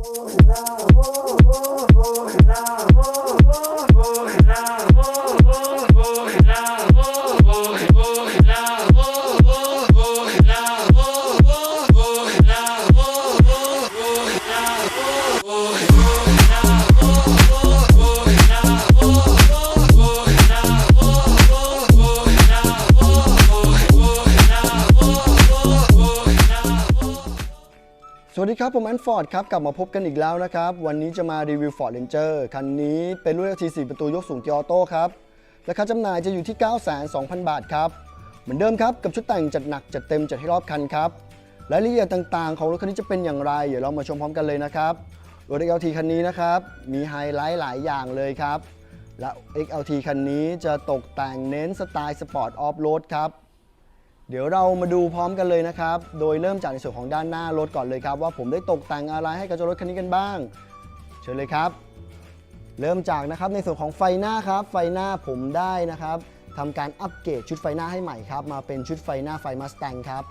ส วัสดีครับผมแอนฟอร์ดครับกลับมาพบกันอีกแล้วนะครับ วันนี้จะมารีวิว Ford Ranger คันนี้เป็นรุ่น LT 4 ประตูยกสูงเกียร์ออโต้ครับ ราคาจำหน่ายจะอยู่ที่9,200,000 บาทครับ เหมือนเดิมครับ กับชุดแต่งจัดหนักจัดเต็มจัดให้รอบคันครับรายละเอียดต่างๆ ของรถคันนี้จะเป็นอย่างไร เดี๋ยวเรามาชมพร้อมกันเลยนะครับรถ XLT คันนี้นะครับมีไฮไลท์หลายอย่างเลยครับและ XLT คันนี้จะตกแต่งเน้นสไตล์สปอร์ตออฟโรดครับ เดี๋ยวเรามาดูพร้อมกันเลยนะครับ โดยเริ่มจากในส่วนของด้านหน้ารถก่อนเลยครับ ว่าผมได้ตกแต่งอะไรให้กับเจ้ารถคันนี้กันบ้าง เชิญเลยครับ เริ่มจากนะครับในส่วนของไฟหน้าครับ ไฟหน้าผมได้นะครับทำการอัปเกรดชุดไฟหน้าให้ใหม่ครับ มาเป็นชุดไฟหน้าไฟมัส t ตงครับ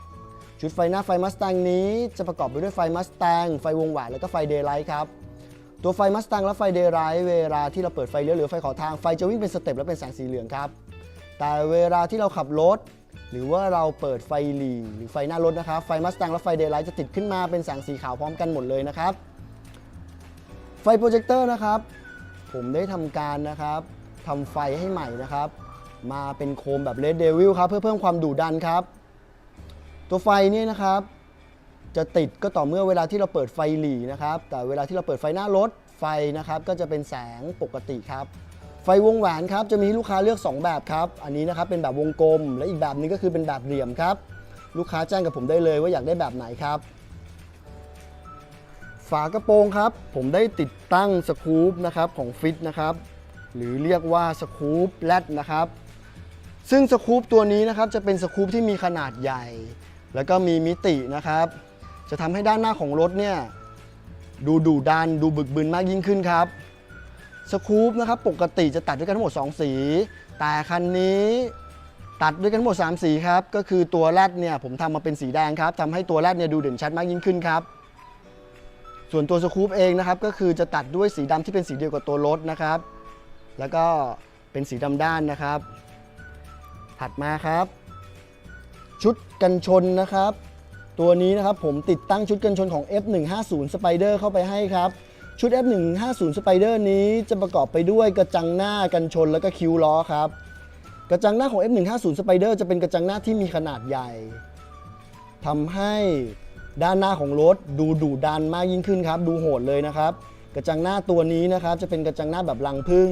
ชุดไฟหน้าไฟมัส t ตงนี้จะประกอบไปด้วยไฟมัส t ตงไฟวงแหวนแล้วก็ไฟเดย์ไลท์ครับตัวไฟมัส t ตงและไฟเดย์ไลท์เวลาที่เราเปิดไฟเลี้ยวหรือไฟขอทางไฟจะวิ่งเป็นสเต็ปและเป็นแสงสีเหลืองครับแต่เวลาที่เราขับรถ หรือว่าเราเปิดไฟหลีหรือไฟหน้ารถนะครับ ไฟมัสต n งและไฟเดย์ไลท์จะติดขึ้นมาเป็นแสงสีขาวพร้อมกันหมดเลยนะครับ ไฟโปรเจคเตอร์นะครับ ผมได้ทำการนะครับทำไฟให้ใหม่นะครับ มาเป็นโคมแบบ Red Devil ครับเพื่อเพิ่มความดุดันครับ ตัวไฟนี่นะครับ จะติดก็ต่อเมื่อเวลาที่เราเปิดไฟหลีนะครับ แต่เวลาที่เราเปิดไฟหน้ารถไฟนะครับ ก็จะเป็นแสงปกติครับ ไฟวงแหวนครับจะมีลูกค้าเลือก 2 แบบครับ อันนี้นะครับเป็นแบบวงกลม และอีกแบบนึงก็คือเป็นแบบเหลี่ยมครับ ลูกค้าแจ้งกับผมได้เลยว่าอยากได้แบบไหนครับ ฝากระโปรงครับ ผมได้ติดตั้งสกู๊ปนะครับของฟิตนะครับ หรือเรียกว่าสกู๊ปแรดนะครับ ซึ่งสกู๊ปตัวนี้นะครับจะเป็นสกู๊ปที่มีขนาดใหญ่ แล้วก็มีมิตินะครับ จะทำให้ด้านหน้าของรถเนี่ยดูดุดันดูบึกบึนมากยิ่งขึ้นครับ สกูปนะครับปกติจะตัดด้วยกันทั้งหมด 2 สี แต่คันนี้ตัดด้วยกันทั้งหมด 3 สีครับ ก็คือตัวแรดเนี่ยผมทำมาเป็นสีแดงครับทำให้ตัวแรดเนี่ยดูเด่นชัดมากยิ่งขึ้นครับ ส่วนตัวสกูปเองนะครับก็คือจะตัดด้วยสีดำที่เป็นสีเดียวกับตัวรถนะครับ แล้วก็เป็นสีดำด้านนะครับ ถัดมาครับ ชุดกันชนนะครับ ตัวนี้นะครับผมติดตั้งชุดกันชนของ F150 Spider เข้าไปให้ครับ ชุด F150 Spider นี้จะประกอบไปด้วยกระจังหน้ากันชนแล้วก็คิ้วล้อครับ กระจังหน้าของ F150 Spider จะเป็นกระจังหน้าที่มีขนาดใหญ่ทำให้ด้านหน้าของรถดูดุดันมากยิ่งขึ้นครับ ดูโหดเลยนะครับ กระจังหน้าตัวนี้นะครับ จะเป็นกระจังหน้าแบบรังพึ่ง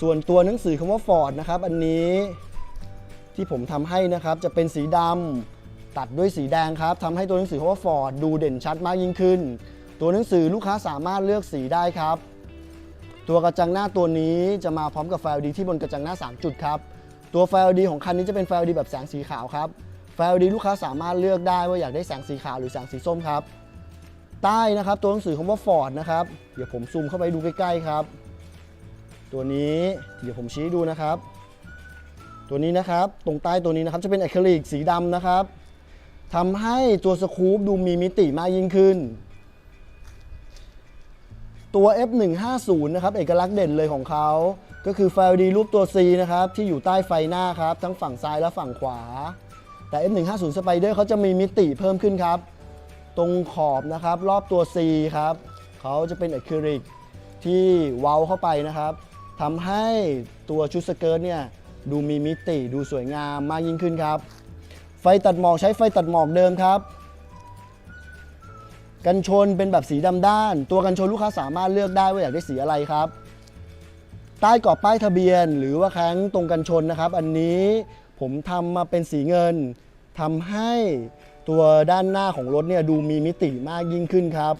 ส่วนตัวหนังสือคำว่า Ford นะครับ อันนี้ที่ผมทำให้นะครับจะเป็นสีดำตัดด้วยสีแดงครับทำให้ตัวหนังสือคำว่า Ford ดูเด่นชัดมากยิ่งขึ้น ตัวหนังสือลูกค้าสามารถเลือกสีได้ครับ ตัวกระจังหน้าตัวนี้จะมาพร้อมกับไฟ LED ที่บนกระจังหน้า 3 จุดครับ ตัวไฟ LED ของคันนี้จะเป็นไฟ LED แบบแสงสีขาวครับไฟ LED ลูกค้าสามารถเลือกได้ว่าอยากได้แสงสีขาวหรือแสงสีส้มครับ ใต้นะครับตัวหนังสือคำว่า Ford นะครับ เดี๋ยวผมซูมเข้าไปดูใกล้ๆครับ ตัวนี้เดี๋ยวผมชี้ดูนะครับ ตัวนี้นะครับตรงใต้ตัวนี้นะครับจะเป็นอะคริลิกสีดำนะครับทำให้ตัวสกู๊ปดูมีมิติมากยิ่งขึ้น ตัว F150 นะครับเอกลักษณ์เด่นเลยของเขา ก็คือไฟ LED รูปตัว C นะครับที่อยู่ใต้ไฟหน้าครับ ทั้งฝั่งซ้ายและฝั่งขวา แต่ F150 Spider เขาจะมีมิติเพิ่มขึ้นครับ ตรงขอบนะครับรอบตัว C ครับเขาจะเป็นอะคริลิกที่เว้าเข้าไปนะครับทำให้ตัวชุดสเกิร์ตเนี่ยดูมีมิติดูสวยงามมากยิ่งขึ้นครับ ไฟตัดหมอกใช้ไฟตัดหมอกเดิมครับ กันชนเป็นแบบสีดำด้าน ตัวกันชนลูกค้าสามารถเลือกได้ว่าอยากได้สีอะไรครับ ใต้กรอบป้ายทะเบียน หรือว่าแข้งตรงกันชนนะครับ อันนี้ผมทำมาเป็นสีเงินทำให้ตัวด้านหน้าของรถเนี่ยดูมีมิติมากยิ่งขึ้นครับ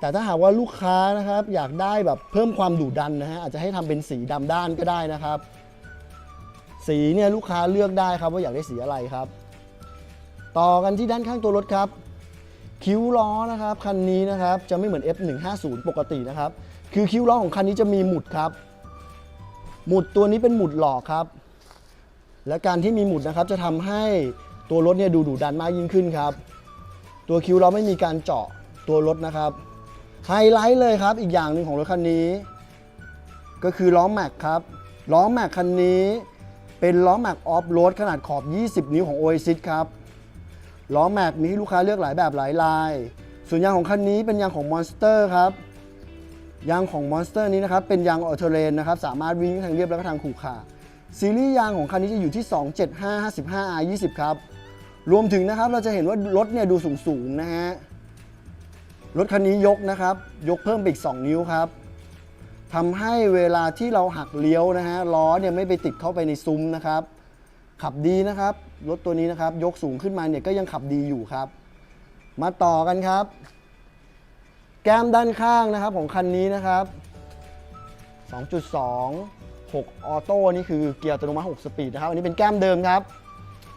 แต่ถ้าหากว่าลูกค้านะครับ อยากได้แบบเพิ่มความดุดันนะฮะอาจจะให้ทำเป็นสีดำด้านก็ได้นะครับ สีเนี่ยลูกค้าเลือกได้ครับว่าอยากได้สีอะไรครับ ต่อกันที่ด้านข้างตัวรถครับ คิ้วล้อนะครับคันนี้นะครับจะไม่เหมือน F150 ปกตินะครับ คือคิ้วล้อของคันนี้จะมีหมุดครับ หมุดตัวนี้เป็นหมุดหลอกครับ และการที่มีหมุดนะครับจะทำให้ตัวรถเนี่ยดูดุดันมากยิ่งขึ้นครับ ตัวคิ้วล้อไม่มีการเจาะตัวรถนะครับไฮไลท์เลยครับ อีกอย่างหนึ่งของรถคันนี้ ก็คือล้อแม็กครับล้อแม็กคันนี้เป็นล้อแม็กออฟโรดขนาดขอบ 20 นิ้วของ Oasis ครับ ล้อแม็กมีให้ลูกค้าเลือกหลายแบบหลายลาย ส่วนยางของคันนี้เป็นยางของ Monster ครับยางของ Monster นี้นะครับเป็นยางออเทเรนนะครับสามารถวิ่งทางเรียบและก็ทางขรุขระซีรีส์ยางของคันนี้จะอยู่ที่ 275 55 R 20 ครับรวมถึงนะครับเราจะเห็นว่ารถเนี่ยดูสูงๆนะฮะรถคันนี้ยกนะครับ ยกเพิ่มไปอีก 2 นิ้วครับทำให้เวลาที่เราหักเลี้ยวนะฮะล้อเนี่ยไม่ไปติดเข้าไปในซุ้มนะครับ ขับดีนะครับ รถตัวนี้นะครับ ยกสูงขึ้นมาเนี่ยก็ยังขับดีอยู่ครับ มาต่อกันครับ แก้มด้านข้างนะครับของคันนี้นะครับ 2.2 6 ออโต้นี่คือเกียร์อัตโนมัติ6สปีดนะครับ อันนี้เป็นแก้มเดิมครับ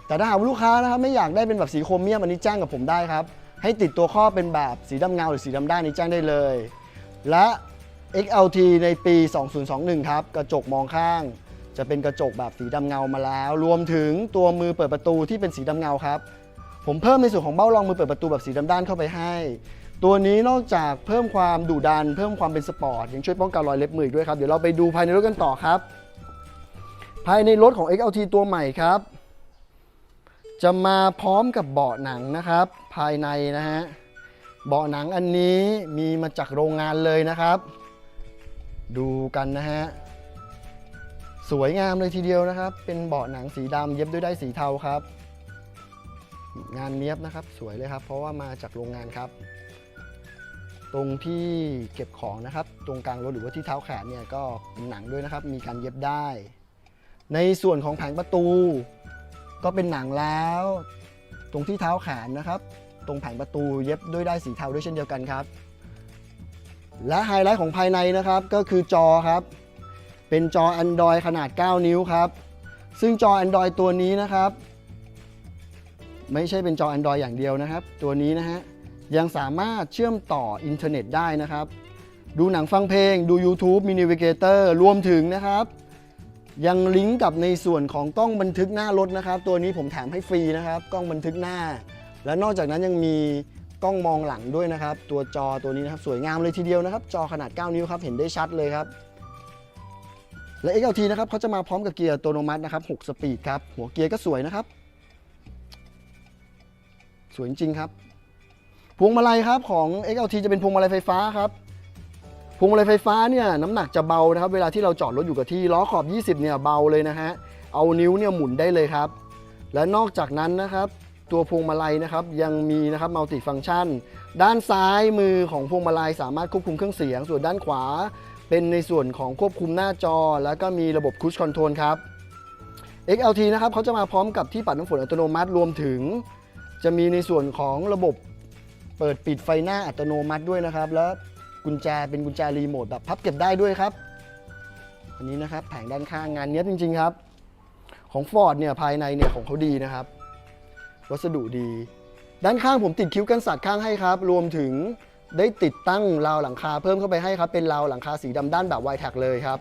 แต่ถ้าหากลูกค้านะครับไม่อยากได้เป็นแบบสีโครเมียมอันนี้แจ้งกับผมได้ครับ ให้ติดตัวข้อเป็นแบบสีดำเงาหรือสีดำด้านนี้แจ้งได้เลย และ XLT ในปี 2021 ครับ กระจกมองข้าง จะเป็นกระจกแบบสีดำเงามาแล้ว รวมถึงตัวมือเปิดประตูที่เป็นสีดำเงาครับ ผมเพิ่มในส่วนของเบ้ารองมือเปิดประตูแบบสีดำด้านเข้าไปให้ ตัวนี้นอกจากเพิ่มความดุดัน เพิ่มความเป็นสปอร์ตยังช่วยป้องกันรอยเล็บมืออีกด้วยครับ เดี๋ยวเราไปดูภายในรถกันต่อครับ ภายในรถของ XLT ตัวใหม่ครับ จะมาพร้อมกับเบาะหนังนะครับ ภายในนะฮะเบาะหนังอันนี้มีมาจากโรงงานเลยนะครับ ดูกันนะฮะ สวยงามเลยทีเดียวนะครับ เป็นเบาะหนังสีดำเย็บด้วยได้ายสีเทาครับ งานเนี้ยบนะครับสวยเลยครับ เพราะว่ามาจากโรงงานครับ ตรงที่เก็บของนะครับ ตรงกลางรถหรือว่าที่เท้าแขนเนี่ยก็เป็นหนังด้วยนะครับ มีการเย็บได้ ในส่วนของแผงประตู ก็เป็นหนังแล้ว ตรงที่เท้าแขนนะครับ ตรงแผงประตูเย็บด้วยได้ายสีเทาด้วยเช่นเดียวกันครับ และไฮไลท์ของภายในนะครับก็คือจอครับ เป็นจอ Android ขนาด 9 นิ้วครับ ซึ่งจอ Android ตัวนี้นะครับ ไม่ใช่เป็นจอ Android อย่างเดียวนะครับ ตัวนี้นะฮะยังสามารถเชื่อมต่ออินเทอร์เน็ตได้นะครับ ดูหนังฟังเพลง ดู YouTube มี Navigator รวมถึงนะครับ ยังลิงก์กับในส่วนของกล้องบันทึกหน้ารถนะครับ ตัวนี้ผมแถมให้ฟรีนะครับ กล้องบันทึกหน้า และนอกจากนั้นยังมีกล้องมองหลังด้วยนะครับ ตัวจอตัวนี้นะครับ สวยงามเลยทีเดียวนะครับ จอขนาด 9 นิ้วครับ เห็นได้ชัดเลยครับ และ XLT นะครับเขาจะมาพร้อมกับเกียร์อัตโนมัตินะครับ6สปีดครับ หัวเกียร์ก็สวยนะครับ สวยจริงครับ พวงมาลัยครับของ XLT จะเป็นพวงมาลัยไฟฟ้าครับ พวงมาลัยไฟฟ้าเนี่ยน้ำหนักจะเบานะครับ เวลาที่เราจอดรถอยู่กับที่ล้อขอบ 20เนี่ยเบาเลยนะฮะ เอานิ้วเนี่ยหมุนได้เลยครับ และนอกจากนั้นนะครับตัวพวงมาลัยนะครับยังมีนะครับมัลติฟัง c t ชัน ด้านซ้ายมือของพวงมาลัยสามารถควบคุมเครื่องเสียง ส่วนด้านขวา เป็นในส่วนของควบคุมหน้าจอ แล้วก็มีระบบค u ชคอนโทรลครับ XLT นะครับเขาจะมาพร้อมกับที่ปัดน้ำฝนอัตโนมัติรวมถึง จะมีในส่วนของระบบเปิดปิดไฟหน้าอัตโนมัติด้วยนะครับ แล้วกุญแจเป็นกุญแจรีโมทแบบพับเก็บได้ด้วยครับ อันนี้นะครับแผงด้านข้างงานเนี้ยจริง ๆ ครับ ของ Ford เนี่ยภายในเนี่ยของเขาดีนะครับ วัสดุดี ด้านข้างผมติดคิ้วกันสัตว์ข้างให้ครับ รวมถึง ได้ติดตั้งราวหลังคาเพิ่มเข้าไปให้ครับ เป็นราวหลังคาสีดำด้านแบบไวแท็กเลยครับ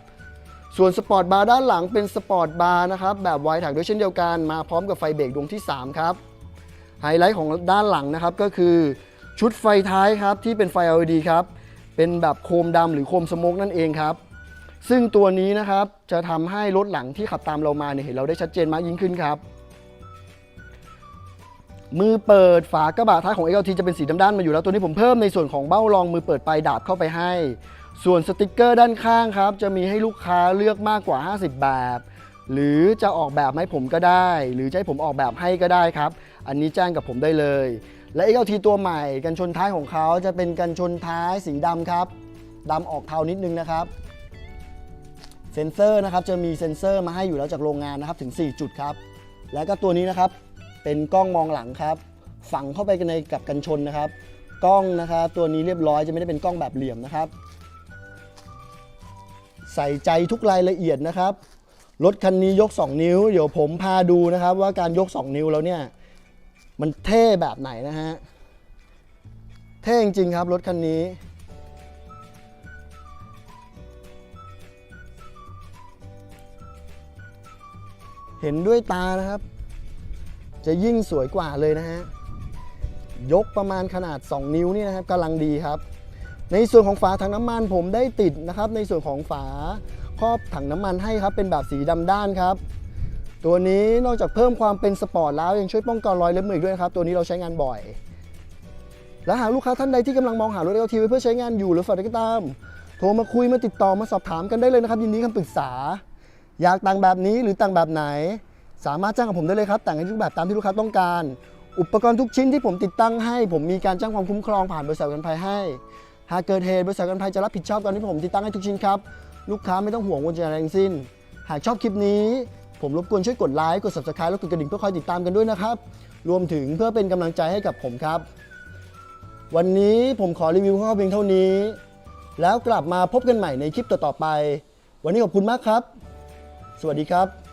ส่วนสปอร์ตบาร์ด้านหลังเป็นสปอร์ตบาร์นะครับแบบไวแท็กด้วยเช่นเดียวกันมาพร้อมกับไฟเบรกดวงที่ 3 ครับ ไฮไลท์ของด้านหลังนะครับก็คือชุดไฟท้ายครับที่เป็นไฟ LED ครับ เป็นแบบโคมดำหรือโคมสโมกนั่นเองครับ ซึ่งตัวนี้นะครับจะทำให้รถหลังที่ขับตามเรามาเนี่ยเห็นเราได้ชัดเจนมากยิ่งขึ้นครับ มือเปิดฝากระบะท้ายของ XLT จะเป็นสีดำด้านมาอยู่แล้วตัวนี้ผมเพิ่มในส่วนของเบ้ารองมือเปิดปลายดาบเข้าไปให้ ส่วนสติกเกอร์ด้านข้างครับ จะมีให้ลูกค้าเลือกมากกว่า 50 แบบ หรือจะออกแบบให้ผมก็ได้ หรือจะให้ผมออกแบบให้ก็ได้ครับ อันนี้แจ้งกับผมได้เลย และ XLT ตัวใหม่กันชนท้ายของเขาจะเป็นกันชนท้ายสีดำครับดำออกเทานิดนึงนะครับเซ็นเซอร์นะครับจะมีเซ็นเซอร์มาให้อยู่แล้วจากโรงงานนะครับถึง 4 จุดครับ แล้วก็ตัวนี้นะครับ เป็นกล้องมองหลังครับ ฝังเข้าไปในกับกันชนนะครับ กล้องนะครับตัวนี้เรียบร้อยจะไม่ได้เป็นกล้องแบบเหลี่ยมนะครับ ใส่ใจทุกรายละเอียดนะครับรถคันนี้ยก 2 นิ้ว เดี๋ยวผมพาดูนะครับ ว่าการยก 2 นิ้วแล้วเนี่ยมันเท่แบบไหนนะฮะเท่จริงๆครับรถคันนี้ เห็นด้วยตานะครับ จะยิ่งสวยกว่าเลยนะฮะ ยกประมาณขนาด 2 นิ้วนี่นะครับกำลังดีครับ ในส่วนของฝาถังน้ำมันผมได้ติดนะครับ ในส่วนของฝาครอบถังน้ำมันให้ครับ เป็นแบบสีดำด้านครับ ตัวนี้นอกจากเพิ่มความเป็นสปอร์ตแล้วยังช่วยป้องกันรอยเล็บมืออีกด้วยครับ ตัวนี้เราใช้งานบ่อย และหากลูกค้าท่านใดที่กำลังมองหารถ LT ไว้เพื่อใช้งานอยู่หรือฝันใดก็ตามโทรมาคุยมาติดต่อมาสอบถามกันได้เลยนะครับ ยินดีคำปรึกษา อยากแต่งแบบนี้หรือแต่งแบบไหน สามารถจ้างกับผมได้เลยครับ แต่งให้ทุกแบบตามที่ลูกค้าต้องการ อุปกรณ์ทุกชิ้นที่ผมติดตั้งให้ ผมมีการจ้างความคุ้มครองผ่านบริษัทกันภัยให้ หากเกิดเหตุบริษัทกันภัยจะรับผิดชอบตอนที่ผมติดตั้งให้ทุกชิ้นครับ ลูกค้าไม่ต้องห่วงวนจะอะไรทั้งสิ้น หากชอบคลิปนี้ ผมรบกวนช่วยกดไลค์กด subscribe แล้วกดกระดิ่งเพื่อคอยติดตามกันด้วยนะครับ รวมถึงเพื่อเป็นกำลังใจให้กับผมครับ วันนี้ผมขอรีวิวข้าวเพียงเท่านี้ แล้วกลับมาพบกันใหม่ในคลิปต่อๆไป วันนี้ขอบคุณมากครับ สวัสดีครับ